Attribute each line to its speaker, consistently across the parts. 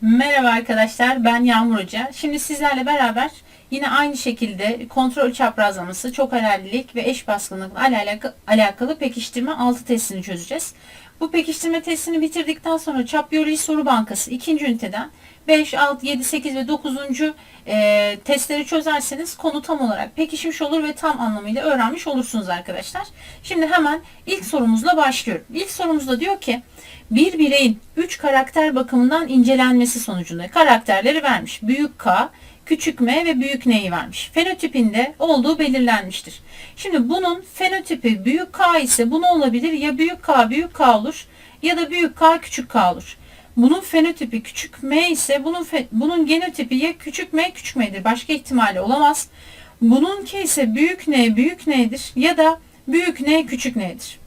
Speaker 1: Merhaba arkadaşlar ben Yağmur Hoca. Şimdi sizlerle beraber yine aynı şekilde kontrol çaprazlaması, çok herhaldilik ve eş baskınlıkla alakalı, alakalı pekiştirme 6 testini çözeceğiz. Bu pekiştirme testini bitirdikten sonra çap biyoloji soru bankası 2. üniteden 5, 6, 7, 8 ve 9. E, testleri çözerseniz konu tam olarak pekişmiş olur ve tam anlamıyla öğrenmiş olursunuz arkadaşlar. Şimdi hemen ilk sorumuzla başlıyorum. İlk sorumuzda diyor ki bir bireyin 3 karakter bakımından incelenmesi sonucunda karakterleri vermiş. Büyük K, küçük m ve büyük n'yi vermiş. Fenotipinde olduğu belirlenmiştir. Şimdi bunun fenotipi büyük K ise bu ne olabilir? Ya büyük K büyük K olur ya da büyük K küçük K olur. Bunun fenotipi küçük m ise bunun bunun genotipi ya küçük m küçük m'dir. Başka ihtimali olamaz. Bununki ise büyük n büyük n'dir ya da büyük n küçük n'dir.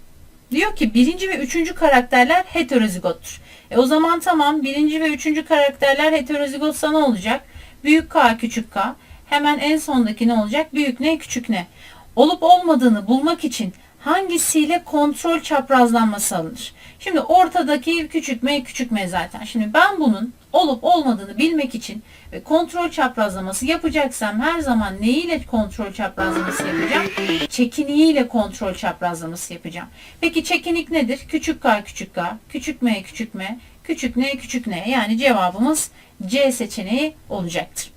Speaker 1: Diyor ki birinci ve üçüncü karakterler heterozigottur. E o zaman tamam birinci ve üçüncü karakterler heterozigotsa ne olacak? Büyük K küçük K. Hemen en sondaki ne olacak? Büyük ne küçük ne? Olup olmadığını bulmak için hangisiyle kontrol çaprazlanması alınır? Şimdi ortadaki küçük m küçük m zaten. Şimdi ben bunun olup olmadığını bilmek için kontrol çaprazlaması yapacaksam her zaman neyiyle kontrol çaprazlaması yapacağım? Çekiniğiyle kontrol çaprazlaması yapacağım. Peki çekinik nedir? Küçük k küçük k, küçük m küçük m, küçük n küçük n. Yani cevabımız C seçeneği olacaktır.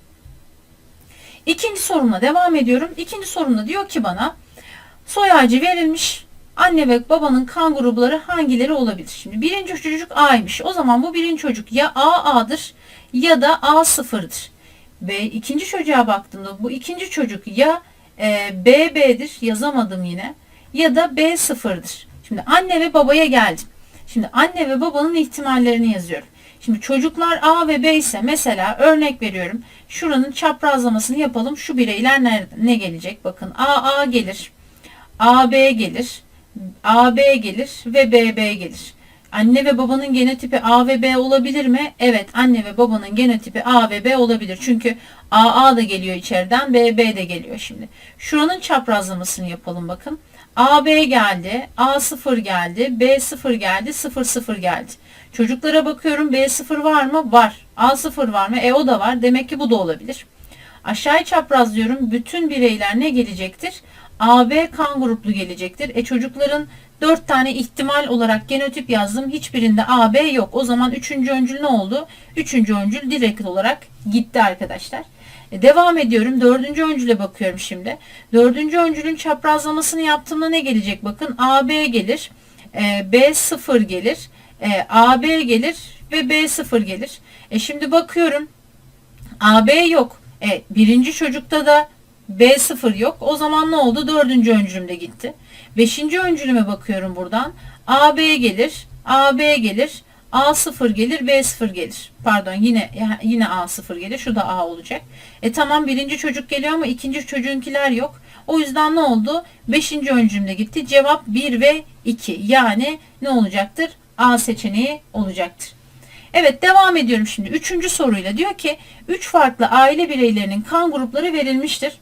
Speaker 1: İkinci sorumla devam ediyorum. İkinci sorumda diyor ki bana soy ağacı verilmiş. Anne ve babanın kan grupları hangileri olabilir? Şimdi birinci çocuk A'ymış. O zaman bu birinci çocuk ya A A'dır ya da A sıfırdır. Ve ikinci çocuğa baktığımda bu ikinci çocuk ya e, B B'dir yazamadım yine ya da B sıfırdır. Şimdi anne ve babaya geldim. Şimdi anne ve babanın ihtimallerini yazıyorum. Şimdi çocuklar A ve B ise mesela örnek veriyorum. Şuranın çaprazlamasını yapalım. Şu bireyler nerede, ne gelecek? Bakın A A gelir. A B gelir. A B gelir ve B B gelir. Anne ve babanın genotipi A ve B olabilir mi? Evet anne ve babanın genotipi A ve B olabilir. Çünkü A A da geliyor içeriden B B de geliyor şimdi. Şuranın çaprazlamasını yapalım bakın. A B geldi, A 0 geldi, B 0 geldi, 0 0 geldi. Çocuklara bakıyorum B 0 var mı? Var. A 0 var mı? E o da var. Demek ki bu da olabilir. Aşağıya çaprazlıyorum. Bütün bireyler ne gelecektir? AB kan gruplu gelecektir. E çocukların 4 tane ihtimal olarak genotip yazdım. Hiçbirinde AB yok. O zaman 3. öncül ne oldu? 3. öncül direkt olarak gitti arkadaşlar. E, devam ediyorum. 4. öncüle bakıyorum şimdi. 4. öncülün çaprazlamasını yaptığımda ne gelecek? Bakın AB gelir. E, B0 gelir. E, AB gelir ve B0 gelir. E şimdi bakıyorum. AB yok. E, birinci çocukta da B0 yok. O zaman ne oldu? Dördüncü öncülümde gitti. Beşinci öncülüme bakıyorum buradan. AB gelir. AB gelir. A0 gelir, B0 gelir. Pardon yine yine A0 gelir. Şu da A olacak. E tamam birinci çocuk geliyor ama ikinci çocuğunkiler yok. O yüzden ne oldu? Beşinci öncülümde gitti. Cevap 1 ve 2. Yani ne olacaktır? A seçeneği olacaktır. Evet devam ediyorum şimdi. Üçüncü soruyla diyor ki 3 farklı aile bireylerinin kan grupları verilmiştir.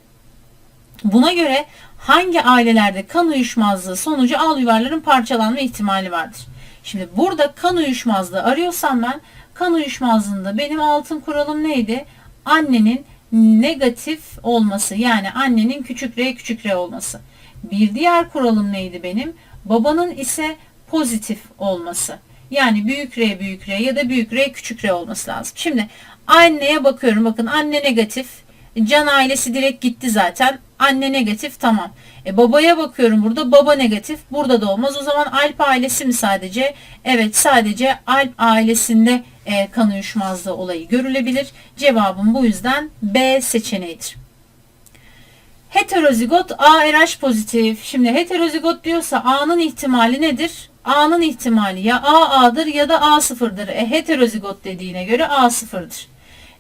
Speaker 1: Buna göre hangi ailelerde kan uyuşmazlığı sonucu al yuvarların parçalanma ihtimali vardır? Şimdi burada kan uyuşmazlığı arıyorsam ben kan uyuşmazlığında benim altın kuralım neydi? Annenin negatif olması yani annenin küçük r küçük r olması. Bir diğer kuralım neydi benim? Babanın ise pozitif olması. Yani büyük R büyük R ya da büyük R küçük R olması lazım. Şimdi anneye bakıyorum. Bakın anne negatif. Can ailesi direkt gitti zaten. Anne negatif tamam. E babaya bakıyorum burada. Baba negatif. Burada da olmaz. O zaman Alp ailesi mi sadece? Evet sadece Alp ailesinde e, kan uyuşmazlığı olayı görülebilir. Cevabım bu yüzden B seçeneğidir. Heterozigot ARH pozitif. Şimdi heterozigot diyorsa A'nın ihtimali nedir? A'nın ihtimali ya A A'dır ya da A sıfırdır. E, heterozigot dediğine göre A sıfırdır.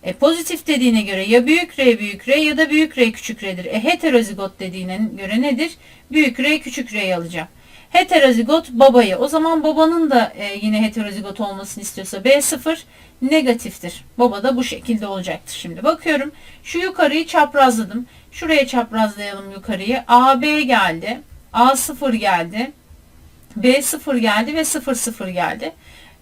Speaker 1: E, pozitif dediğine göre ya büyük R büyük R ya da büyük R küçük R'dir. E, heterozigot dediğine göre nedir? Büyük R küçük R'yi alacağım. Heterozigot babayı. O zaman babanın da e, yine heterozigot olmasını istiyorsa B0 negatiftir. Baba da bu şekilde olacaktır. Şimdi bakıyorum. Şu yukarıyı çaprazladım. Şuraya çaprazlayalım yukarıyı. AB geldi. A0 geldi. B 0 geldi ve 0 0 geldi.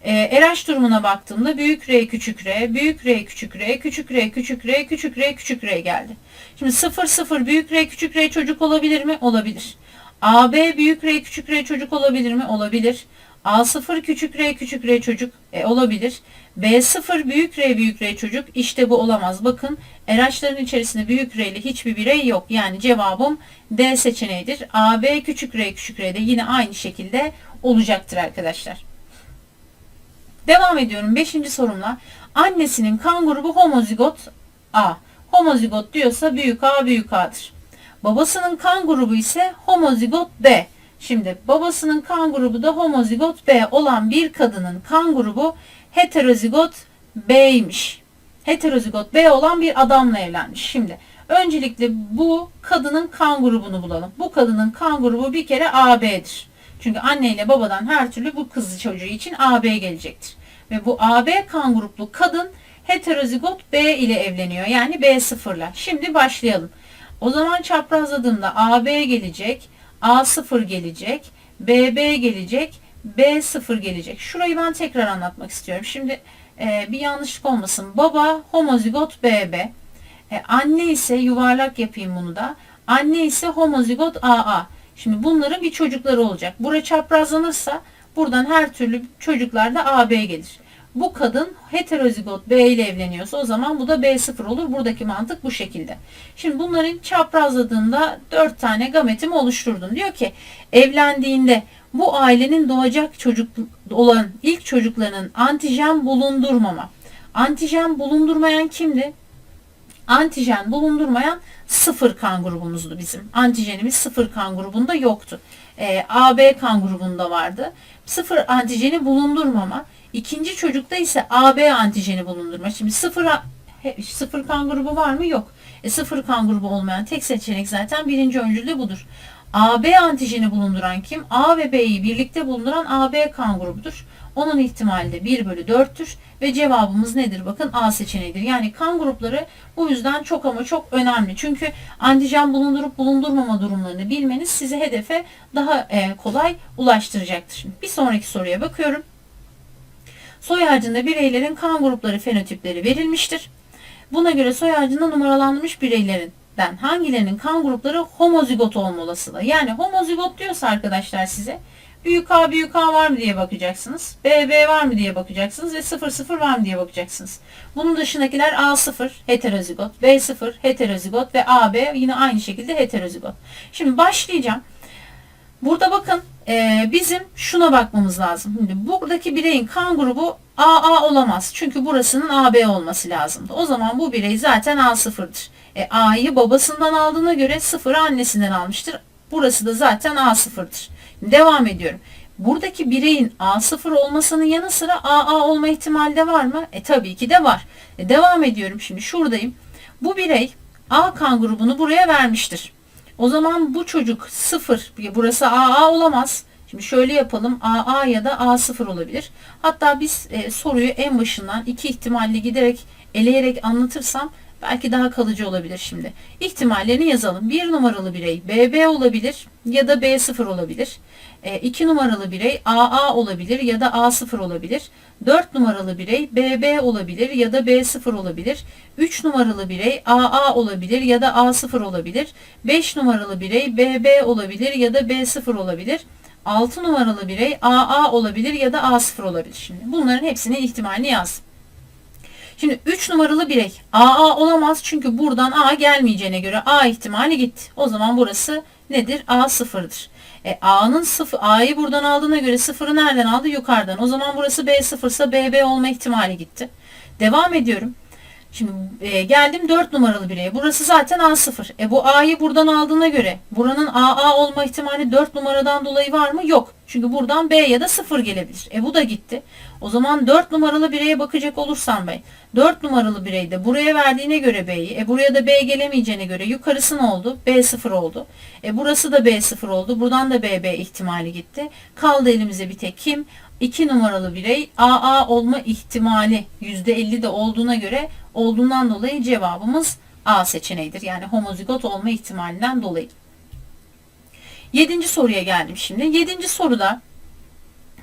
Speaker 1: Ee, RH durumuna baktığımda büyük R küçük R, büyük R küçük R, küçük R küçük R, küçük R küçük R geldi. Şimdi 0 0 büyük R küçük R çocuk olabilir mi? Olabilir. AB büyük R küçük R çocuk olabilir mi? Olabilir. A0 küçük R küçük R çocuk e, olabilir. B0 büyük R büyük R çocuk işte bu olamaz. Bakın RH'ların içerisinde büyük R'li hiçbir birey yok. Yani cevabım D seçeneğidir. AB küçük R küçük R de yine aynı şekilde olacaktır arkadaşlar. Devam ediyorum 5. sorumla. Annesinin kan grubu homozigot A. Homozigot diyorsa büyük A büyük A'dır. Babasının kan grubu ise homozigot B. Şimdi babasının kan grubu da homozigot B olan bir kadının kan grubu heterozigot B'ymiş. Heterozigot B olan bir adamla evlenmiş. Şimdi öncelikle bu kadının kan grubunu bulalım. Bu kadının kan grubu bir kere AB'dir. Çünkü anne ile babadan her türlü bu kız çocuğu için AB gelecektir. Ve bu AB kan gruplu kadın heterozigot B ile evleniyor. Yani B sıfırla. Şimdi başlayalım. O zaman çaprazladığımda AB gelecek, A0 gelecek, BB gelecek, B0 gelecek. Şurayı ben tekrar anlatmak istiyorum. Şimdi e, bir yanlışlık olmasın. Baba homozigot BB. E, anne ise yuvarlak yapayım bunu da. Anne ise homozigot AA. Şimdi bunların bir çocukları olacak. Bura çaprazlanırsa buradan her türlü çocuklarda AB gelir. Bu kadın heterozigot B ile evleniyorsa o zaman bu da B0 olur. Buradaki mantık bu şekilde. Şimdi bunların çaprazladığında 4 tane gametimi oluşturdum. Diyor ki evlendiğinde bu ailenin doğacak çocuk olan ilk çocuklarının antijen bulundurmama. Antijen bulundurmayan kimdi? Antijen bulundurmayan sıfır kan grubumuzdu bizim. Antijenimiz sıfır kan grubunda yoktu. E, AB kan grubunda vardı. Sıfır antijeni bulundurmama. İkinci çocukta ise AB antijeni bulundurma. Şimdi sıfır, sıfır kan grubu var mı? Yok. E, sıfır kan grubu olmayan tek seçenek zaten birinci öncülde budur. AB antijeni bulunduran kim? A ve B'yi birlikte bulunduran AB kan grubudur. Onun ihtimali de 1 bölü 4'tür ve cevabımız nedir? Bakın A seçeneğidir. Yani kan grupları bu yüzden çok ama çok önemli. Çünkü antijen bulundurup bulundurmama durumlarını bilmeniz sizi hedefe daha e, kolay ulaştıracaktır. Şimdi bir sonraki soruya bakıyorum. Soy ağacında bireylerin kan grupları fenotipleri verilmiştir. Buna göre soy ağacında numaralanmış bireylerinden hangilerinin kan grupları homozigot olma olasılığı. Yani homozigot diyorsa arkadaşlar size büyük A büyük A var mı diye bakacaksınız. BB var mı diye bakacaksınız ve 0 0 var mı diye bakacaksınız. Bunun dışındakiler A0 heterozigot, B0 heterozigot ve AB yine aynı şekilde heterozigot. Şimdi başlayacağım. Burada bakın e, bizim şuna bakmamız lazım. Şimdi buradaki bireyin kan grubu AA olamaz. Çünkü burasının AB olması lazımdı. O zaman bu birey zaten A0'dır. E, A'yı babasından aldığına göre 0'ı annesinden almıştır. Burası da zaten A0'dır. Devam ediyorum. Buradaki bireyin A0 olmasının yanı sıra AA olma ihtimali de var mı? E tabii ki de var. E, devam ediyorum şimdi şuradayım. Bu birey A kan grubunu buraya vermiştir. O zaman bu çocuk 0, burası AA olamaz. Şimdi şöyle yapalım. AA ya da A0 olabilir. Hatta biz e, soruyu en başından iki ihtimalle giderek eleyerek anlatırsam belki daha kalıcı olabilir şimdi. İhtimallerini yazalım. 1 numaralı birey BB olabilir ya da B0 olabilir. 2 numaralı birey AA olabilir ya da A0 olabilir. 4 numaralı birey BB olabilir ya da B0 olabilir. 3 numaralı birey AA olabilir ya da A0 olabilir. 5 numaralı birey BB olabilir ya da B0 olabilir. 6 numaralı birey AA olabilir ya da A0 olabilir. Şimdi bunların hepsinin ihtimalini yaz. Şimdi 3 numaralı birey AA olamaz çünkü buradan A gelmeyeceğine göre A ihtimali gitti. O zaman burası nedir? A sıfırdır. E, A'nın sıfır, A'yı buradan aldığına göre sıfırı nereden aldı? Yukarıdan. O zaman burası B sıfırsa BB olma ihtimali gitti. Devam ediyorum. Şimdi e, geldim 4 numaralı bireye. Burası zaten A0. E bu A'yı buradan aldığına göre buranın AA olma ihtimali 4 numaradan dolayı var mı? Yok. Çünkü buradan B ya da 0 gelebilir. E bu da gitti. O zaman 4 numaralı bireye bakacak olursam ben 4 numaralı bireyde buraya verdiğine göre B'yi e buraya da B gelemeyeceğine göre yukarısı ne oldu? B0 oldu. E burası da B0 oldu. Buradan da BB ihtimali gitti. Kaldı elimize bir tek kim? 2 numaralı birey AA olma ihtimali %50 de olduğuna göre olduğundan dolayı cevabımız A seçeneğidir. Yani homozigot olma ihtimalinden dolayı. Yedinci soruya geldim şimdi. Yedinci soruda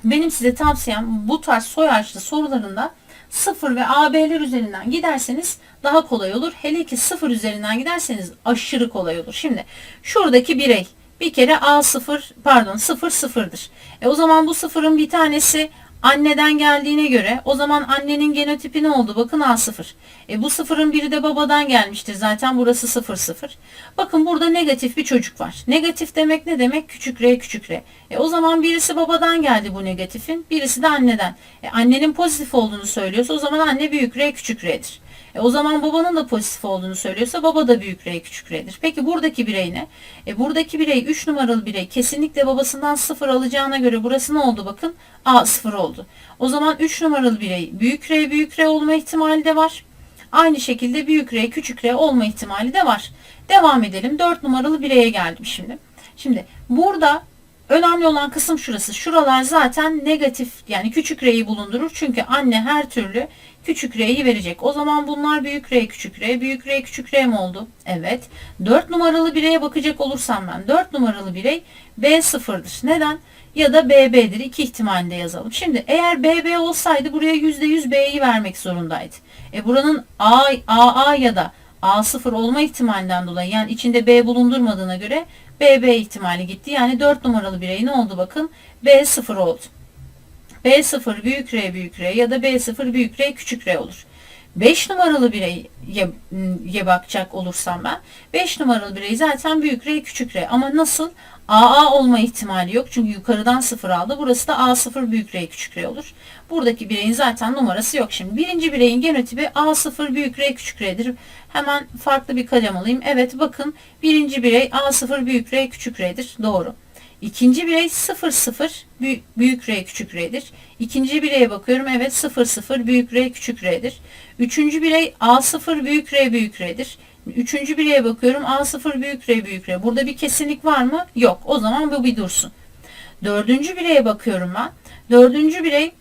Speaker 1: benim size tavsiyem bu tarz soy ağaçlı sorularında 0 ve AB'ler üzerinden giderseniz daha kolay olur. Hele ki 0 üzerinden giderseniz aşırı kolay olur. Şimdi şuradaki birey bir kere A0 pardon 0 sıfırdır. E o zaman bu sıfırın bir tanesi anneden geldiğine göre o zaman annenin genotipi ne oldu? Bakın A0. E bu sıfırın biri de babadan gelmiştir. Zaten burası 0 0. Bakın burada negatif bir çocuk var. Negatif demek ne demek? Küçük r küçük r. E o zaman birisi babadan geldi bu negatifin. Birisi de anneden. E annenin pozitif olduğunu söylüyorsa o zaman anne büyük r küçük r'dir. E o zaman babanın da pozitif olduğunu söylüyorsa baba da büyük R küçük R'dir. Peki buradaki birey ne? E buradaki birey 3 numaralı birey kesinlikle babasından 0 alacağına göre burası ne oldu bakın? A 0 oldu. O zaman 3 numaralı birey büyük R büyük R olma ihtimali de var. Aynı şekilde büyük R küçük R olma ihtimali de var. Devam edelim. 4 numaralı bireye geldim şimdi. Şimdi burada Önemli olan kısım şurası. Şuralar zaten negatif yani küçük r'yi bulundurur. Çünkü anne her türlü küçük r'yi verecek. O zaman bunlar büyük r küçük r. Büyük r küçük r mi oldu? Evet. 4 numaralı bireye bakacak olursam ben 4 numaralı birey B sıfırdır. Neden? Ya da BB'dir. İki ihtimalinde yazalım. Şimdi eğer BB olsaydı buraya %100 B'yi vermek zorundaydı. E buranın AA ya da A0 olma ihtimalinden dolayı yani içinde B bulundurmadığına göre BB ihtimali gitti. Yani 4 numaralı birey ne oldu bakın? B0 oldu. B0 büyük R büyük R ya da B0 büyük R küçük R olur. 5 numaralı bireye bakacak olursam ben 5 numaralı birey zaten büyük R küçük R ama nasıl? AA olma ihtimali yok. Çünkü yukarıdan 0 aldı. Burası da A0 büyük R küçük R olur. Buradaki bireyin zaten numarası yok. Şimdi birinci bireyin genotipi A0 büyük R küçük R'dir. Hemen farklı bir kalem alayım. Evet bakın birinci birey A0 büyük R küçük R'dir. Doğru. İkinci birey 0 0 büyük R küçük R'dir. İkinci bireye bakıyorum. Evet 0 0 büyük R küçük R'dir. Üçüncü birey A0 büyük R büyük R'dir. Üçüncü bireye bakıyorum. A0 büyük R büyük R. Burada bir kesinlik var mı? Yok. O zaman bu bir dursun. Dördüncü bireye bakıyorum ben. Dördüncü birey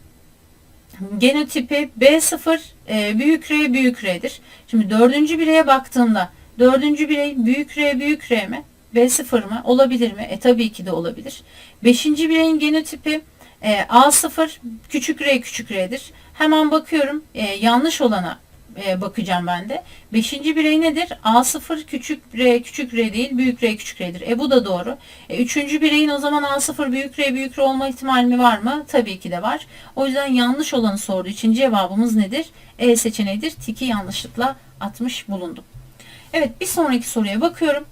Speaker 1: genotipi B0 e, büyük R büyük R'dir. Şimdi dördüncü bireye baktığımda dördüncü birey büyük R büyük R mi? B0 mı? Olabilir mi? E tabii ki de olabilir. Beşinci bireyin genotipi e, A0 küçük R küçük R'dir. Hemen bakıyorum e, yanlış olana e, bakacağım ben de. Beşinci birey nedir? A0 küçük R küçük R değil büyük R küçük R'dir. E bu da doğru. E, üçüncü bireyin o zaman A0 büyük R büyük R olma ihtimali mi var mı? Tabii ki de var. O yüzden yanlış olanı sorduğu için cevabımız nedir? E seçeneğidir. Tiki yanlışlıkla atmış bulundum. Evet bir sonraki soruya bakıyorum.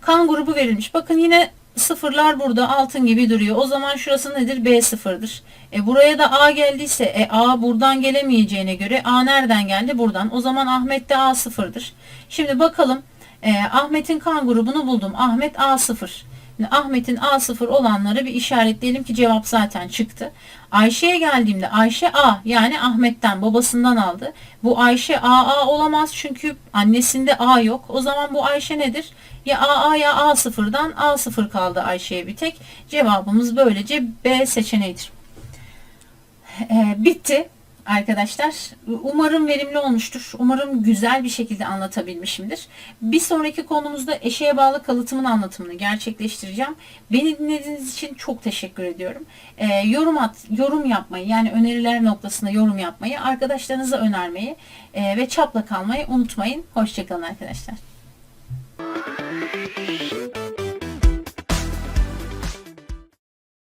Speaker 1: Kan grubu verilmiş. Bakın yine sıfırlar burada altın gibi duruyor. O zaman şurası nedir? B sıfırdır. E buraya da A geldiyse e A buradan gelemeyeceğine göre A nereden geldi? Buradan. O zaman Ahmet de A sıfırdır. Şimdi bakalım. E, Ahmet'in kan grubunu buldum. Ahmet A sıfır. Ahmet'in A0 olanları bir işaretleyelim ki cevap zaten çıktı. Ayşe'ye geldiğimde Ayşe A yani Ahmet'ten babasından aldı. Bu Ayşe AA olamaz çünkü annesinde A yok. O zaman bu Ayşe nedir? Ya AA ya A0'dan A0 kaldı Ayşe'ye bir tek. Cevabımız böylece B seçeneğidir. Ee, bitti arkadaşlar. Umarım verimli olmuştur. Umarım güzel bir şekilde anlatabilmişimdir. Bir sonraki konumuzda eşeğe bağlı kalıtımın anlatımını gerçekleştireceğim. Beni dinlediğiniz için çok teşekkür ediyorum. Ee, yorum at, yorum yapmayı yani öneriler noktasında yorum yapmayı, arkadaşlarınıza önermeyi e, ve çapla kalmayı unutmayın. Hoşçakalın arkadaşlar.